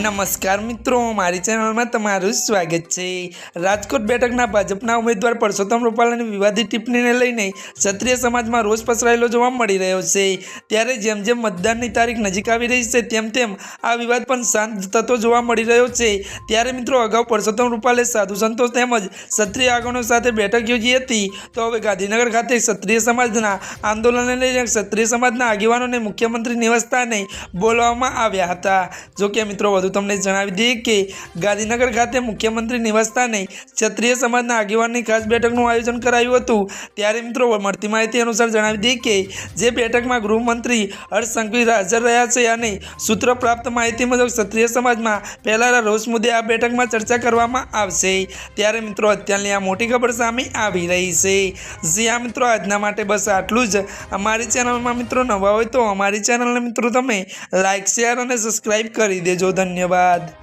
નમસ્કાર મિત્રો, મારી ચેનલમાં તમારું સ્વાગત છે. રાજકોટ બેઠકના ભાજપના ઉમેદવાર પરસોત્તમ રૂપાલાની વિવાદિત ટિપ્પણીને લઈને ક્ષત્રિય સમાજમાં રોષ પસરાયેલો જોવા મળી રહ્યો છે. ત્યારે જેમ જેમ મતદાનની તારીખ નજીક આવી રહી છે, તેમ તેમ આ વિવાદ પણ શાંત થતો જોવા મળી રહ્યો છે. ત્યારે મિત્રો, અગાઉ પરસોત્તમ રૂપાલે સાધુ સંતો તેમજ ક્ષત્રિય આગળનો સાથે બેઠક યોજી હતી. તો હવે ગાંધીનગર ખાતે ક્ષત્રિય સમાજના આંદોલનને લઈને ક્ષત્રિય સમાજના આગેવાનોને મુખ્યમંત્રી નિવાસસ્થાને બોલાવવામાં આવ્યા હતા. જોકે મિત્રો, વધુ તમને જણાવી દઈએ કે ગાંધીનગર ખાતે મુખ્યમંત્રી નિવાસસ્થાને ક્ષત્રિય સમાજના આગેવાનની ખાસ બેઠકનું આયોજન કરાયું હતું. ત્યારે મિત્રો, મળતી માહિતી અનુસાર જણાવી દઈએ કે જે બેઠકમાં ગૃહમંત્રી હર્ષ સંઘવી હાજર રહ્યા છે અને સૂત્ર પ્રાપ્ત માહિતી મુજબ ક્ષત્રિય સમાજમાં પહેલાના રોષ મુદ્દે આ બેઠકમાં ચર્ચા કરવામાં આવશે. ત્યારે મિત્રો, અત્યારની આ મોટી ખબર સામે આવી રહી છે. જે આ મિત્રો, આજના માટે બસ આટલું જ. અમારી ચેનલમાં મિત્રો નવા હોય તો અમારી ચેનલને મિત્રો તમે લાઇક શેર અને સબસ્ક્રાઈબ કરી દેજો. ધન્યવાદ.